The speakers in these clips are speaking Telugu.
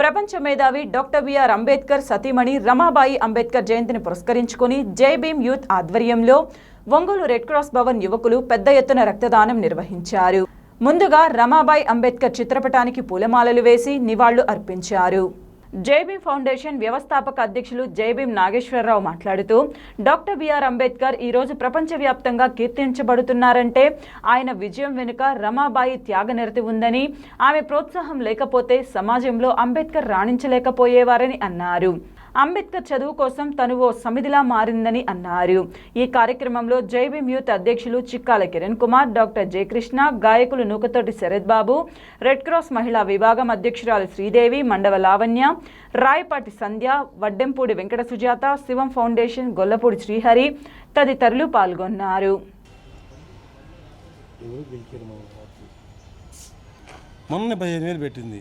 ప్రపంచ మేధావి డాక్టర్ బిఆర్ అంబేద్కర్ సతీమణి రమాబాయి అంబేద్కర్ జయంతిని పురస్కరించుకుని జై భీమ్ యూత్ ఆధ్వర్యంలో ఒంగోలు రెడ్ క్రాస్ భవన్ యువకులు పెద్ద ఎత్తున రక్తదానం నిర్వహించారు. ముందుగా రమాబాయి అంబేద్కర్ చిత్రపటానికి పూలమాలలు వేసి నివాళులు అర్పించారు. జైబీమ్ ఫౌండేషన్ వ్యవస్థాపక అధ్యక్షులు జైబీమ్ నాగేశ్వరరావు మాట్లాడుతూ డాక్టర్ బిఆర్ అంబేద్కర్ ఈరోజు ప్రపంచవ్యాప్తంగా కీర్తించబడుతున్నారంటే ఆయన విజయం వెనుక రమాబాయి త్యాగనిరతి ఉందని ఆమె ప్రోత్సాహం లేకపోతే సమాజంలో అంబేద్కర్ రాణించలేకపోయేవారని అన్నారు. అంబేద్కర్ చదువు కోసం తను ఓ సమిధిలా మారిందని అన్నారు. ఈ కార్యక్రమంలో జైభీం యూత్ అధ్యక్షులు చిక్కాల కిరణ్ కుమార్ డాక్టర్ జయకృష్ణ గాయకులు నూకతోటి శరత్ బాబు రెడ్ క్రాస్ మహిళా విభాగం అధ్యక్షురాలు శ్రీదేవి మండవ లావణ్య రాయపాటి సంధ్య వడ్డెంపూడి వెంకట సుజాత శివం ఫౌండేషన్ గొల్లపూడి శ్రీహరి తదితరులు పాల్గొన్నారు. మొన్న పదిహేను వేలు పెట్టింది.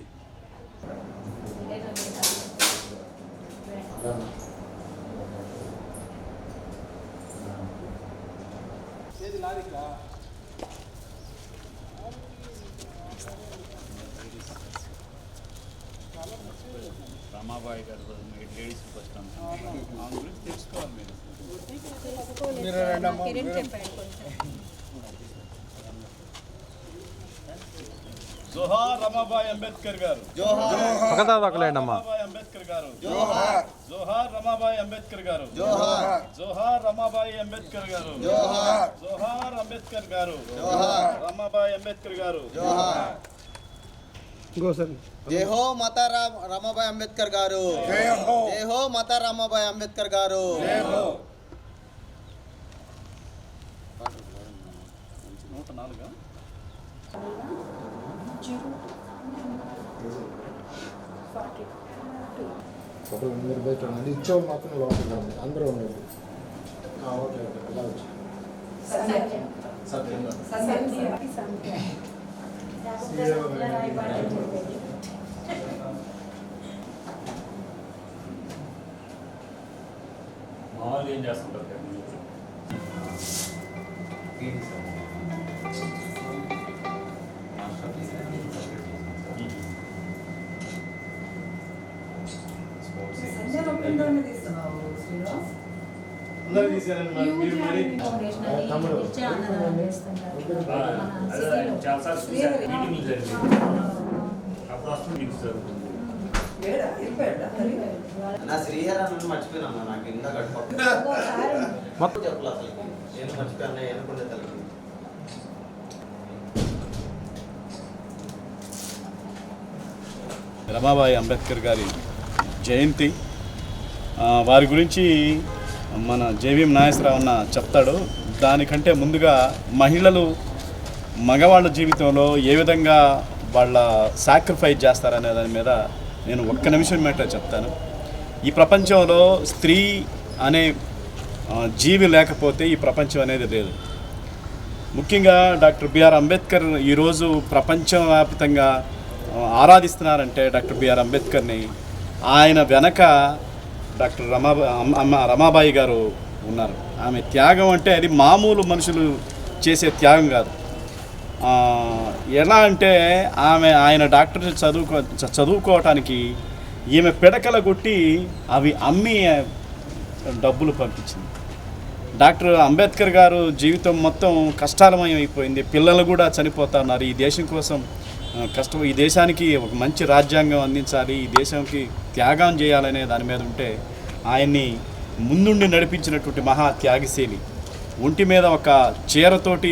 రమాబాయి గారు లేడీస్ ఫస్ట్ ఆ గురించి తెలుసుకోవాలి మీరు జోహార్ రమాబాయి అంబేద్కర్ గారు. అంబేద్కర్ గారు. జోహార్. రమాబాయి అంబేద్కర్ గారు. జోహార్. జోహార్ రమాబాయి అంబేద్కర్ గారు. జోహార్. జోహార్ అంబేద్కర్ గారు. జోహార్. రమాబాయి అంబేద్కర్ గారు. జోహార్. జై హో మాతా రామ్ రమాబాయ్ అంబేద్కర్ గారు. జై హో మాతా రమాబాయ్ అంబేద్కర్ గారు నూట నాలుగా ఒకరు మీరు బయట ఉండండి. ఇచ్చేవాళ్ళు మాత్రం లోపలికి రండి. అందరూ ఉండండి. Okay okay. ఇలా వచ్చి. ఏం చేస్తుంటారు? కదా మీరు? తమ్ముడు. అదే చాలాసార్లు చూశాను. మీటింగ్లు జరిగాయి. అప్పుడు వస్తుంది మీకు జరుగుతుంది నా శ్రీహర్ అన్న మర్చిపోయినా నాకు ఇంకా గడప మొత్తం చెప్పలే అసలు. నేను మర్చిపోయాను? ఏనుకుండే తలకి రమాబాయి అంబేద్కర్ గారి జయంతి. వారి గురించి మన జేవీఎం నాగేశ్వరరావు అన్న చెప్తాడు దానికంటే ముందుగా మహిళలు మగవాళ్ళ జీవితంలో ఏ విధంగా వాళ్ళ సాక్రిఫైస్ చేస్తారనే దాని మీద నేను ఒక్క నిమిషం మాట చెప్తాను. ఈ ప్రపంచంలో స్త్రీ అనే జీవి లేకపోతే ఈ ప్రపంచం అనేది లేదు. ముఖ్యంగా డాక్టర్ బిఆర్ అంబేద్కర్ ఈరోజు ప్రపంచవ్యాప్తంగా ఆరాధిస్తున్నారంటే డాక్టర్ బిఆర్ అంబేద్కర్ని. ఆయన వెనక డాక్టర్ రమా అమ్మ- రమాబాయి గారు ఉన్నారు. ఆమె త్యాగం అంటే అది మామూలు మనుషులు చేసే త్యాగం కాదు. ఎలా అంటే ఆమె ఆయన డాక్టర్ చదువుకో చదువుకోవటానికి ఈమె పిడకల కొట్టి అవి అమ్మి డబ్బులు పంపించింది. డాక్టర్ అంబేద్కర్ గారు జీవితం మొత్తం కష్టాలమయం అయిపోయింది పిల్లలు కూడా చనిపోతున్నారు. ఈ దేశం కోసం కష్టం. ఈ దేశానికి ఒక మంచి రాజ్యాంగం అందించాలి ఈ దేశంకి త్యాగం చేయాలనే దాని మీద ఉంటే ఆయన్ని ముందుండి నడిపించినటువంటి మహా త్యాగశీలి. ఒంటి మీద ఒక చీరతోటి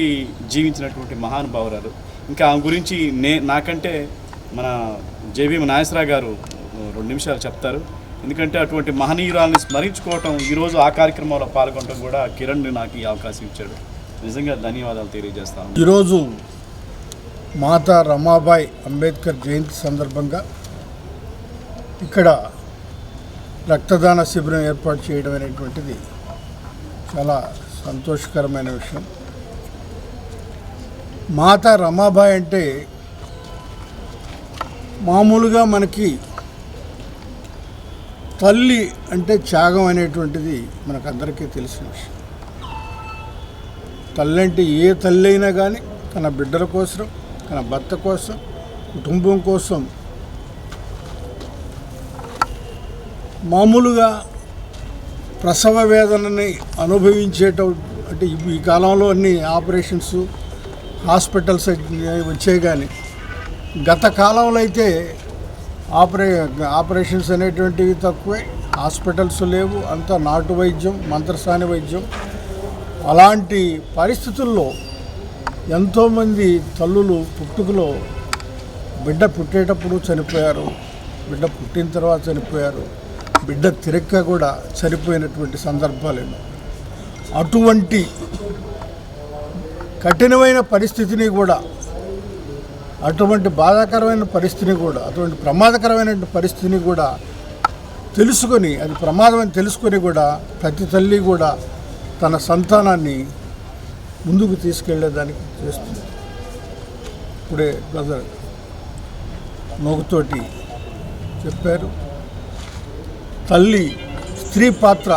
జీవించినటువంటి మహానుభావురాలు ఇంకా ఆమె గురించి నే నాకంటే మన జేబీ నాగేశ్వరరావు గారు రెండు నిమిషాలు చెప్తారు. ఎందుకంటే అటువంటి మహనీయురాల్ని స్మరించుకోవటం ఈరోజు ఆ కార్యక్రమంలో పాల్గొనడం కూడా కిరణ్ నాకు ఈ అవకాశం ఇచ్చాడు. నిజంగా ధన్యవాదాలు తెలియజేస్తాను ఈరోజు మాతా రమాబాయ్ అంబేద్కర్ జయంతి సందర్భంగా ఇక్కడ రక్తదాన శిబిరం ఏర్పాటు చేయడం అనేటువంటిది చాలా సంతోషకరమైన విషయం. మాతా రమాబాయ్ అంటే మామూలుగా మనకి తల్లి అంటే త్యాగం అనేటువంటిది మనకందరికీ తెలిసిన విషయం. తల్లి అంటే ఏ తల్లి అయినా కానీ తన బిడ్డల కోసం తన భర్త కోసం కుటుంబం కోసం మామూలుగా ప్రసవ వేదనని అనుభవించేట అంటే ఈ- ఈ కాలంలో అన్ని ఆపరేషన్స్ హాస్పిటల్స్ వచ్చాయి కానీ గత కాలంలో అయితే ఆపరే ఆపరేషన్స్ అనేటువంటివి తక్కువే. హాస్పిటల్స్ లేవు. అంతా నాటు వైద్యం మంత్రసాని వైద్యం. అలాంటి పరిస్థితుల్లో ఎంతోమంది తల్లులు పుట్టుకలో బిడ్డ పుట్టేటప్పుడు చనిపోయారు బిడ్డ పుట్టిన తర్వాత చనిపోయారు బిడ్డ తిరక్క కూడా చనిపోయినటువంటి సందర్భాలు అటువంటి కఠినమైన పరిస్థితిని కూడా అటువంటి బాధాకరమైన పరిస్థితిని కూడా అటువంటి ప్రమాదకరమైన పరిస్థితిని కూడా తెలుసుకొని అది ప్రమాదం అని తెలుసుకొని కూడా ప్రతి తల్లి కూడా తన సంతానాన్ని ముందుకు తీసుకెళ్ళేదానికి చేస్తుంది. ఇప్పుడే బ్రదర్ నోగుతోటి చెప్పారు. తల్లి స్త్రీ పాత్ర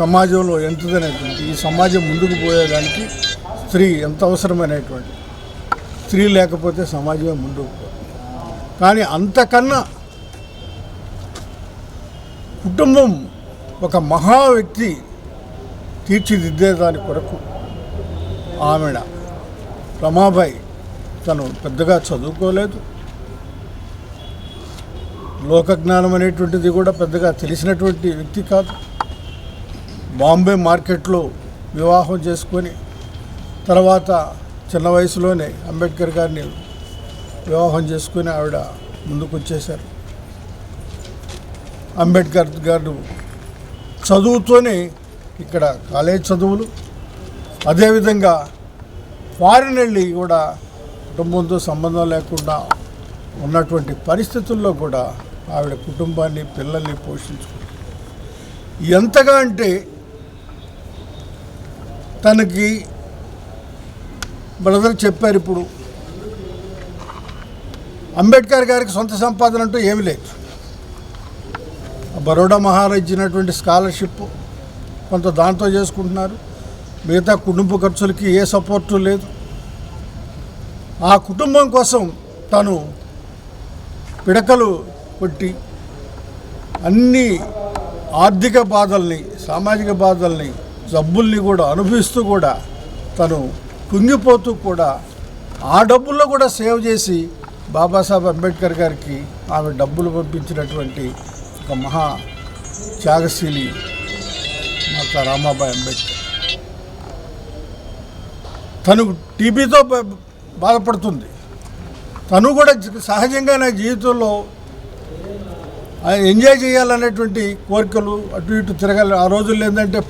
సమాజంలో ఎంతదనేటువంటి ఈ సమాజం ముందుకు పోయేదానికి స్త్రీ ఎంత అవసరమైనటువంటి స్త్రీ లేకపోతే సమాజమే ముందుకు కానీ అంతకన్నా కుటుంబం ఒక మహా వ్యక్తి తీర్చిదిద్దేదాని కొరకు ఆవిడ రమాబాయి తను పెద్దగా చదువుకోలేదు. లోకజ్ఞానం అనేటువంటిది కూడా పెద్దగా తెలిసినటువంటి వ్యక్తి కాదు. బాంబే మార్కెట్లో వివాహం చేసుకొని తర్వాత చిన్న వయసులోనే అంబేద్కర్ గారిని వివాహం చేసుకొని ఆవిడ ముందుకు వచ్చేశారు అంబేద్కర్ గారు చదువుతోనే ఇక్కడ కాలేజ్ చదువులు అదేవిధంగా ఫారిన్ వెళ్ళి కూడా కుటుంబంతో సంబంధం లేకుండా ఉన్నటువంటి పరిస్థితుల్లో కూడా ఆవిడ కుటుంబాన్ని పిల్లల్ని పోషించుకుంది ఎంతగా అంటే తనకి బ్రదర్ చెప్పారు ఇప్పుడు అంబేద్కర్ గారికి సొంత సంపాదన అంటూ ఏమి లేదు. బరోడా మహారాజ్ ఇచ్చినటువంటి స్కాలర్షిప్ కొంత దాంతో చేసుకుంటున్నారు. మిగతా కుటుంబ ఖర్చులకి ఏ సపోర్టు లేదు. ఆ కుటుంబం కోసం తను పిడకలు కొట్టి అన్ని ఆర్థిక బాధల్ని సామాజిక బాధల్ని జబ్బుల్ని కూడా అనుభవిస్తూ కూడా తను కుంగిపోతూ కూడా ఆ డబ్బుల్లో కూడా సేవ్ చేసి బాబాసాహెబ్ అంబేద్కర్ గారికి ఆమె డబ్బులు పంపించినటువంటి ఒక మహా త్యాగశీలి మాత రామాబాయి అంబేద్కర్. తను టీబీతో బాధపడుతుంది. తను కూడా సహజంగా నా జీవితంలో ఎంజాయ్ చేయాలనేటువంటి కోరికలు అటు ఇటు తిరగాలి. ఆ రోజుల్లో ఏంటంటే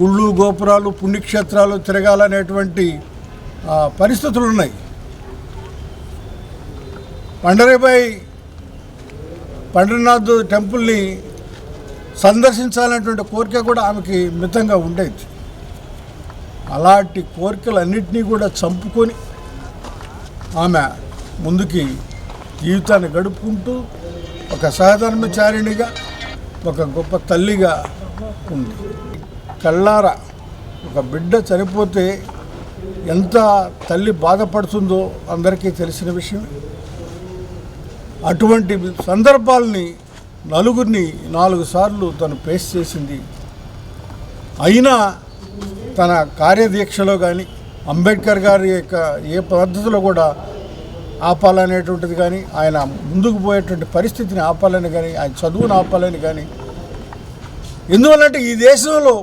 గుళ్ళు గోపురాలు పుణ్యక్షేత్రాలు తిరగాలనేటువంటి పరిస్థితులు ఉన్నాయి. పండరీబాయి పండరీనాథ్ టెంపుల్ని సందర్శించాలనేటువంటి కోరిక కూడా ఆమెకి మితంగా ఉండేది. అలాంటి కోరికలన్నింటినీ కూడా చంపుకొని ఆమె ముందుకి జీవితాన్ని గడుపుకుంటూ ఒక సహధర్మచారిణిగా ఒక గొప్ప తల్లిగా ఉంది. కళ్ళారా ఒక బిడ్డ చనిపోతే ఎంత తల్లి బాధపడుతుందో అందరికీ తెలిసిన విషయం అటువంటి సందర్భాల్ని నలుగురిని నాలుగు సార్లు తను ఫేస్ చేసింది. అయినా తన కార్యదీక్షలో కానీ అంబేద్కర్ గారి యొక్క ఏ పద్ధతిలో కూడా ఆపాలనేటువంటిది కానీ ఆయన ముందుకు పోయేటువంటి పరిస్థితిని ఆపాలని కానీ ఆయన చదువును ఆపాలని కానీ ఎందువల్లంటే ఈ దేశంలో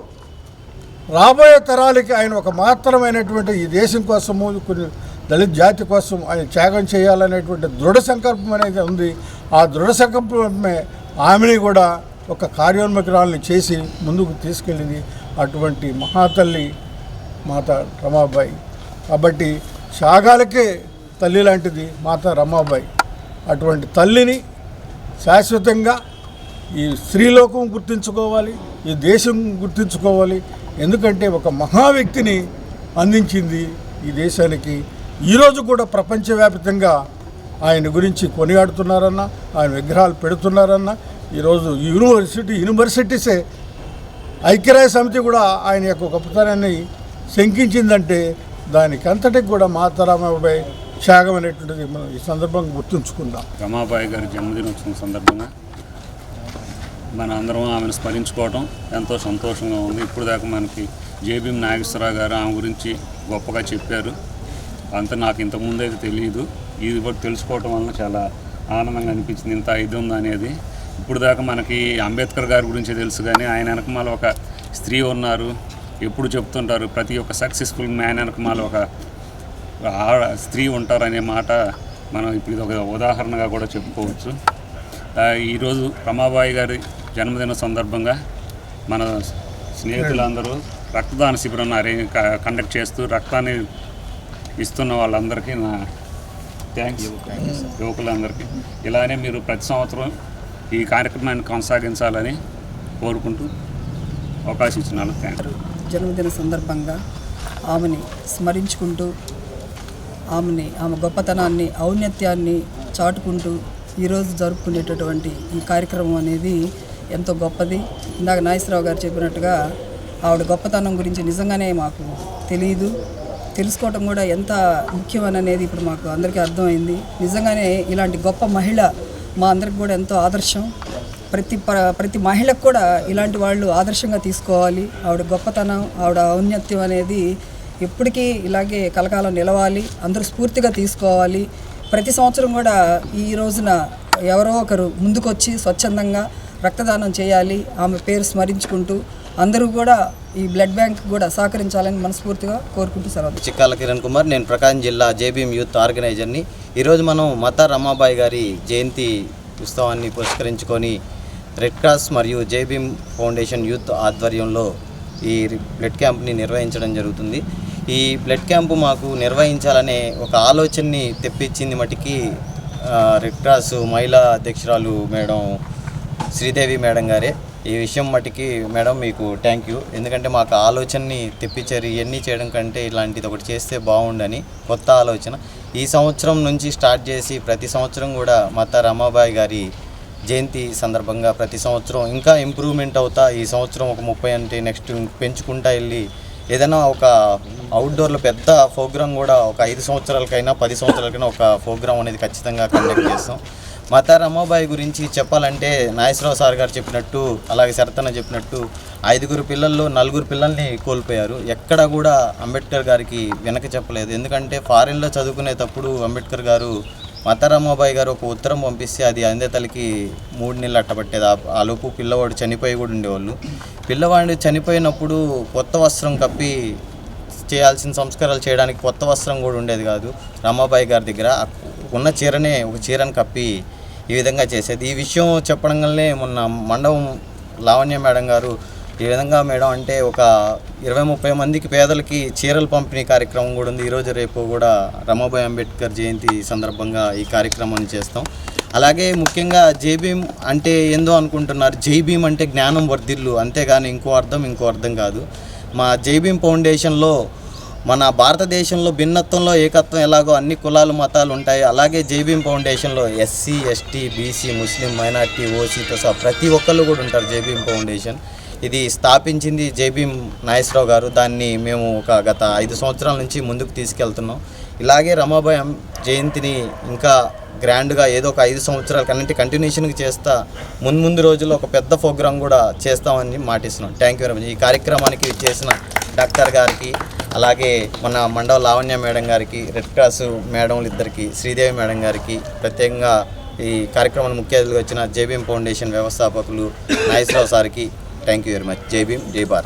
రాబోయే తరాలకి ఆయన ఒక మాత్రమైనటువంటి ఈ దేశం కోసము కొన్ని దళిత జాతి కోసం ఆయన త్యాగం చేయాలనేటువంటి దృఢ సంకల్పం అనేది ఉంది. ఆ దృఢ సంకల్పమే ఆమెని కూడా ఒక కార్యోన్ముఖరాలని చేసి ముందుకు తీసుకెళ్ళింది. అటువంటి మహాతల్లి మాత రమాబాయి. కాబట్టి శాగాలకే తల్లి లాంటిది మాత రమాబాయి. అటువంటి తల్లిని శాశ్వతంగా ఈ స్త్రీలోకం గుర్తించుకోవాలి ఈ దేశం గుర్తించుకోవాలి. ఎందుకంటే ఒక మహా వ్యక్తిని అందించింది ఈ దేశానికి. ఈరోజు కూడా ప్రపంచవ్యాప్తంగా ఆయన గురించి కొనియాడుతున్నారన్న ఆయన విగ్రహాలు పెడుతున్నారన్న ఈరోజు యూనివర్సిటీ యూనివర్సిటీసే ఐక్యరాజ్య సమితి కూడా ఆయన యొక్క గొప్పతనాన్ని శంకించిందంటే దానికి అంతటికి కూడా మాతారామాబాయి త్యాగం అనేటువంటిది మనం ఈ సందర్భంగా గుర్తుంచుకుందాం. రమాబాయి గారి జన్మదినోత్సవం సందర్భంగా మన అందరం ఆమెను స్మరించుకోవటం ఎంతో సంతోషంగా ఉంది. ఇప్పుడు దాకా మనకి జేబీఎం నాగేశ్వరరావు గారు ఆమె గురించి గొప్పగా చెప్పారు. అంత నాకు ఇంతకుముందు అయితే తెలియదు. ఇది కూడా తెలుసుకోవటం వలన చాలా ఆనందంగా అనిపించింది. ఇంత ఇది ఉంది అనేది ఇప్పుడు దాకా మనకి అంబేద్కర్ గారి గురించి తెలుసు కానీ ఆయన వెనకమాల ఒక స్త్రీ ఉన్నారు. ఎప్పుడు చెప్తుంటారు ప్రతి ఒక్క సక్సెస్ఫుల్ మ్యాన్ వెనకమాల ఒక స్త్రీ ఉంటారనే మాట మనం ఇప్పుడు ఇది ఒక ఉదాహరణగా కూడా చెప్పుకోవచ్చు. ఈరోజు రమాబాయి గారి జన్మదిన సందర్భంగా మన స్నేహితులందరూ రక్తదాన శిబిరం అరేంజ్ కండక్ట్ చేస్తూ రక్తాన్ని ఇస్తున్న వాళ్ళందరికీ నా థ్యాంక్స్. యువకులందరికీ. ఇలానే మీరు ప్రతి సంవత్సరం ఈ కార్యక్రమాన్ని కొనసాగించాలని కోరుకుంటూ అవకాశం ఇచ్చినాను జన్మదిన సందర్భంగా ఆమెని స్మరించుకుంటూ ఆమెని ఆమె గొప్పతనాన్ని ఔన్నత్యాన్ని చాటుకుంటూ ఈరోజు జరుపుకునేటటువంటి ఈ కార్యక్రమం అనేది ఎంతో గొప్పది. ఇందాక నాగేశ్వరరావు గారు చెప్పినట్టుగా ఆవిడ గొప్పతనం గురించి నిజంగానే మాకు తెలియదు. తెలుసుకోవటం కూడా ఎంత ముఖ్యమని అనేది ఇప్పుడు మాకు అందరికీ అర్థమైంది. నిజంగానే ఇలాంటి గొప్ప మహిళ మా అందరికి కూడా ఎంతో ఆదర్శం. ప్రతి ప- ప్రతి మహిళకు కూడా ఇలాంటి వాళ్ళు ఆదర్శంగా తీసుకోవాలి. ఆవిడ గొప్పతనం ఆవిడ ఔన్నత్యం అనేది ఎప్పటికీ ఇలాగే కలకాలం నిలవాలి. అందరూ స్ఫూర్తిగా తీసుకోవాలి. ప్రతి సంవత్సరం కూడా ఈ రోజున ఎవరో ఒకరు ముందుకొచ్చి స్వచ్ఛందంగా రక్తదానం చేయాలి. ఆమె పేరు స్మరించుకుంటూ అందరూ కూడా ఈ బ్లడ్ బ్యాంక్ కూడా సహకరించాలని మనస్ఫూర్తిగా కోరుకుంటూ సెలవు. చిక్కాల కిరణ్ కుమార్ నేను ప్రకాశం జిల్లా జేబీఎం యూత్ ఆర్గనైజర్ని. ఈరోజు మనం మత రమాబాయి గారి జయంతి ఉత్సవాన్ని పురస్కరించుకొని రెడ్ క్రాస్ మరియు J B M foundation youth ఆధ్వర్యంలో ఈ బ్లడ్ క్యాంప్ని నిర్వహించడం జరుగుతుంది. ఈ బ్లడ్ క్యాంపు మాకు నిర్వహించాలనే ఒక ఆలోచనని తెప్పించింది మటుకి రెడ్ క్రాస్ మహిళా అధ్యక్షురాలు మేడం శ్రీదేవి మేడం గారే. ఈ విషయం మటుకి మేడం మీకు థ్యాంక్ యూ ఎందుకంటే మాకు ఆలోచనని తెప్పించారు. ఇవన్నీ చేయడం కంటే ఇలాంటిది ఒకటి చేస్తే బాగుండని కొత్త ఆలోచన. ఈ సంవత్సరం నుంచి స్టార్ట్ చేసి ప్రతి సంవత్సరం కూడా మత రమాబాయి గారి జయంతి సందర్భంగా ప్రతి సంవత్సరం ఇంకా ఇంప్రూవ్మెంట్ అవుతా ఈ సంవత్సరం ఒక ముప్పై అంటే నెక్స్ట్ పెంచుకుంటా వెళ్ళి ఏదైనా ఒక అవుట్డోర్లో పెద్ద ప్రోగ్రామ్ కూడా ఒక ఐదు సంవత్సరాలకైనా పది సంవత్సరాలకైనా ఒక ప్రోగ్రామ్ అనేది ఖచ్చితంగా కండక్ట్ చేస్తాం. మత రమాబాయి గురించి చెప్పాలంటే నాగేశ్వరరావు సార్ గారు చెప్పినట్టు అలాగే శరతన చెప్పినట్టు ఐదుగురు పిల్లల్లో నలుగురు పిల్లల్ని కోల్పోయారు. ఎక్కడ కూడా అంబేద్కర్ గారికి వెనక చెప్పలేదు. ఎందుకంటే ఫారిన్లో చదువుకునేటప్పుడు అంబేద్కర్ గారు మత రమాబాయి గారు ఒక ఉత్తరం పంపిస్తే అది అందే తల్లికి మూడు నెలలు అట్టబట్టేది. ఆ- ఆ లోపు పిల్లవాడు చనిపోయి కూడా ఉండేవాళ్ళు. పిల్లవాడు చనిపోయినప్పుడు కొత్త వస్త్రం కప్పి చేయాల్సిన సంస్కారాలు చేయడానికి కొత్త వస్త్రం కూడా ఉండేది కాదు. రమాబాయి గారి దగ్గర ఉన్న చీరనే ఒక చీరను కప్పి ఈ విధంగా చేసేది. ఈ విషయం చెప్పడం వల్లనే మొన్న మండపం లావణ్య మేడం గారు ఈ విధంగా మేడం అంటే ఒక ఇరవై ముప్పై మందికి పేదలకి చీరలు పంపిణీ కార్యక్రమం కూడా ఉంది. ఈరోజు రేపు కూడా రమాబాయ్ అంబేద్కర్ జయంతి సందర్భంగా ఈ కార్యక్రమాన్ని చేస్తాం. అలాగే ముఖ్యంగా జైభీమ్ అంటే ఏందో అనుకుంటున్నారు. జైభీం అంటే జ్ఞానం వర్ధిల్లు. అంతేగాని ఇంకో అర్థం ఇంకో అర్థం కాదు. మా జైభీమ్ ఫౌండేషన్లో మన భారతదేశంలో భిన్నత్వంలో ఏకత్వం ఎలాగో అన్ని కులాలు మతాలు ఉంటాయి. అలాగే జేబీఎం ఫౌండేషన్లో ఎస్సీ ఎస్టీ బీసీ ముస్లిం మైనార్టీ ఓసీతో సహా ప్రతి ఒక్కళ్ళు కూడా ఉంటారు జేబీఎం ఫౌండేషన్. ఇది స్థాపించింది జేబీ నాగేశ్వరరావు గారు. దాన్ని మేము ఒక గత ఐదు సంవత్సరాల నుంచి ముందుకు తీసుకెళ్తున్నాం. ఇలాగే రమాబాయి జయంతిని ఇంకా గ్రాండ్గా ఏదో ఒక ఐదు సంవత్సరాల కన్నా కంటిన్యూషన్గా చేస్తా ముందు ముందు రోజుల్లో ఒక పెద్ద ప్రోగ్రాం కూడా చేస్తామని మాటిస్తున్నాం. Thank you very much. ఈ కార్యక్రమానికి చేసిన డాక్టర్ గారికి అలాగే మన మండవ లావణ్య మేడం గారికి రెడ్ క్రాస్ మేడంలు ఇద్దరికి శ్రీదేవి మేడం గారికి ప్రత్యేకంగా ఈ కార్యక్రమానికి ముఖ్య అతిథిగా వచ్చిన జేబీఎం ఫౌండేషన్ వ్యవస్థాపకులు నాగేశ్వరరావు సార్కి థ్యాంక్ యూ వెరీ మచ్. జై భీమ్ జై భారత్.